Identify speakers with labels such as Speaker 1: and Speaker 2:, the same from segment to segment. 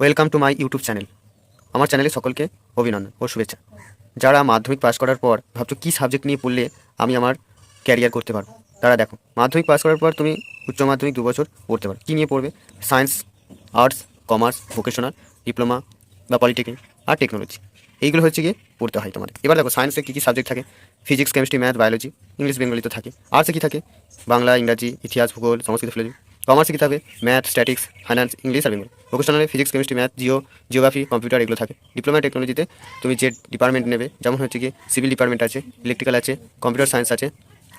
Speaker 1: Welcome to my YouTube channel. আমার চ্যানেলে সকলকে অভিনন্দন ও শুভেচ্ছা। যারা মাধ্যমিক পাস করার পর ভাবছ কী সাবজেক্ট নিয়ে পড়লে আমি আমার ক্যারিয়ার করতে পারব, তারা দেখো, মাধ্যমিক পাস করার পর তুমি উচ্চ মাধ্যমিক দু বছর পড়তে পারো। কী নিয়ে পড়বে? Science arts commerce vocational diploma বা পলিটেকনিক আর টেকনোলজি এইগুলো হচ্ছে গিয়ে পড়তে হয় তোমাদের। এবার দেখো সায়েন্সে কী কী সাবজেক্ট থাকে? Physics chemistry math biology English Bengali তো থাকে। আর্টসে কী থাকে? বাংলা, ইংরাজি, ইতিহাস, ভূগোল, সংস্কৃত ফিলোজি কমার্সে কী থাকবে ম্যাথ, স্ট্যাটিক্স, ফাইন্যান্স, ইংলিশ আর Bengal. ভোকেশনালে physics chemistry math geo geography computer এগুলো থাকে। ডিপ্লোমা টেকনোলজিতে তুমি যে ডিপার্টমেন্ট নেবে, যেমন হচ্ছে কি সিভিল ডিপার্টমেন্ট আছে ইলেকট্রিক্যাল আছে কম্পিউটার সায়েন্স আছে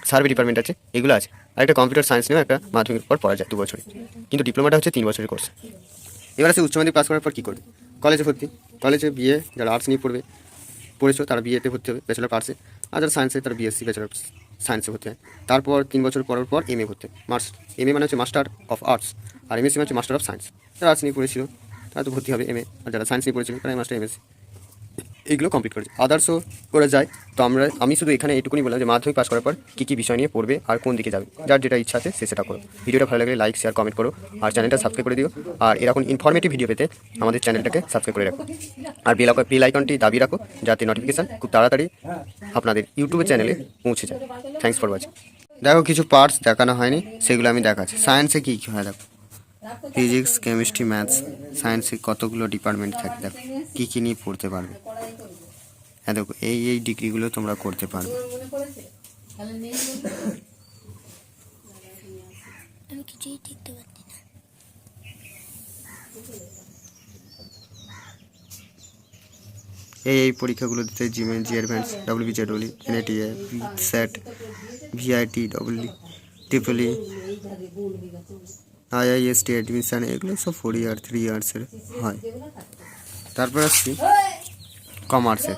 Speaker 1: সার্ভে ডিপার্টমেন্ট আছে, এগুলো আছে। আর একটা কম্পিউটার সায়েন্স নিয়েও একটা মাধ্যমিক পর পড়া যায় দু বছরে। কিন্তু ডিপ্লোমাটা হচ্ছে তিন বছরের কোর্স এবার আছে উচ্চ মাধ্যমিক পাস করার পর কী করবে? কলেজে ভর্তি। কলেজে বিয়ে যারা আর্টস নিয়ে পড়বে পড়েছো তারা বিএতে ভর্তি হবে ব্যাচেলার পার্সে আর যারা সায়েন্সে তারা বিএসসি ব্যাচেলার সায়েন্সে ভর্তি হয়। তারপর তিন বছর পর পর এম এ ভর্তি মার্স এম এ মানে হচ্ছে মাস্টার অফ আর্টস আর এমএসসি মানে হচ্ছে মাস্টার অফ সায়েন্স যারা আর্টস নিয়ে পড়েছিল, তারা তো ভর্তি হবে এম এ আর যারা সায়েন্স নিয়ে পড়েছিল তারা মাস্টার এমএসসি এইগুলো কমপ্লিট করেছে। আদার্সও করা যায়। তো আমরা, আমি শুধু এখানে এইটুকুনি বললাম যে মাধ্যমিক পাস করার পর কী কী বিষয় নিয়ে পড়বে আর কোন দিকে যাবে। যার যেটা ইচ্ছা আছে সে সেটা করো। ভিডিওটা ভালো লাগলে লাইক শেয়ার কমেন্ট করো। আর চ্যানেলটা সাবস্ক্রাইব করে দিও। আর এরকম ইনফরমেটিভ ভিডিও পেতে আমাদের চ্যানেলটাকে সাবস্ক্রাইব করে রাখো। আর বেল বেল আইকনটি দাবি রাখো যাতে নোটিফিকেশান খুব তাড়াতাড়ি আপনাদের ইউটিউব চ্যানেলে পৌঁছে যায়। থ্যাংকস ফর ওয়াচিং দেখো, কিছু পার্টস দেখানো হয়নি, সেগুলো আমি দেখাচ্ছি। সায়েন্সে কী কী হয় দেখো? ফিজিক্স কেমিস্ট্রি ম্যাথস সায়েন্সে কতগুলো ডিপার্টমেন্ট থাকে দেখো? কী কী নিয়ে পড়তে পারবে? হ্যাঁ দেখো এই এই ডিগ্রিগুলো তোমরা করতে পারবে।
Speaker 2: আমি কিছুই দেখতে পাচ্ছি না।
Speaker 1: এই এই পরীক্ষাগুলো দিতে JEE Main JEE advance W BJ W NATA SAT VIT W triple E IIST admission এগুলো সব ফোর ইয়ার থ্রি ইয়ার্সের হয়। তারপর আসছি কমার্সের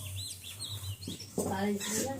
Speaker 3: Tali gila.